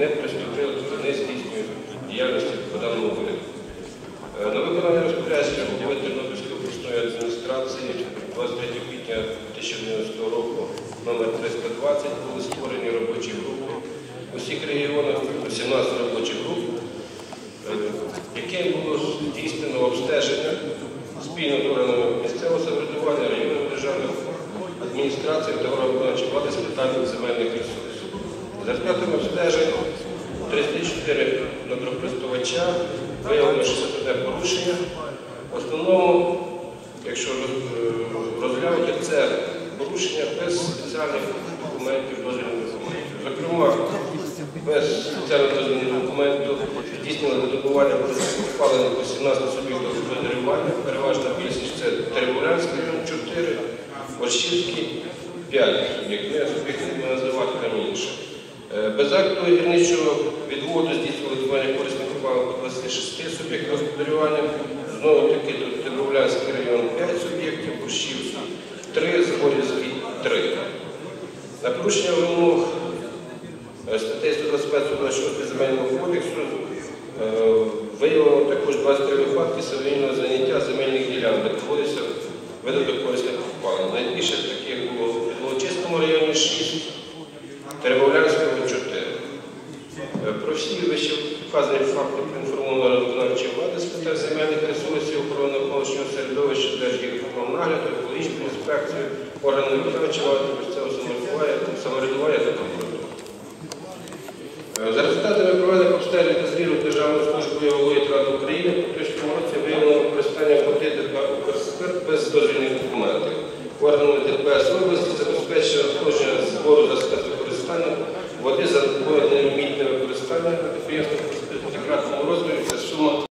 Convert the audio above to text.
не приступили не здійснюють діяльності по даному. Е, На виконання розпорядження голови Тернопільської обласної адміністрації 23 квітня 2011 року номер 320 були створені робочі групи у всіх регіонах, 17 робочих груп, е, яким було здійснено обстеження спільно з органами місцевого самоврядування, районної державної адміністрації та органів влади з питань земельних ресурсів. За результатами обстежень 34 надрокористувача виявлено 61 порушення. В основному, якщо е, розглянути, це порушення без спеціальних документів, дозвільних документів. Зокрема, без спеціального дозвільного документу здійснили видобування палення по 17 суб'єктів господарювання, переважна більшість це Теребулянський район 4, Борщівський 5 суб'єктів. Я суб'єктів не називати Без акту гірничого відводу здійснили видобування корисних копалин по 26 суб'єктів господарювання. Знову таки тут Теребулянський район 5 суб'єктів, Борщівський 3, Заборівський 3. На порушення вимог е, статей 125 земельного кодексу е, виявлено також 23 випадки самовільного заняття земельних ділянок, де проводиться видобуток корисних копалин. Найбільше таких вказані факти проінформовано виконавчої влади з питань земельних ресурсів, охорони навколишнього середовища, Держгіркомнагляду, екологічну інспекцію, органи виконавчої влади, місцевого самоврядування, та. Е, За результатами проведення обстежень та звіру Державної служби голови Ради України у поточному році виявлено використання води ДП «Укрспирт» без дозвільних документів. Органами ДПС області забезпечення надходження збору за спецвикористання води за лімітне використання на підприємствах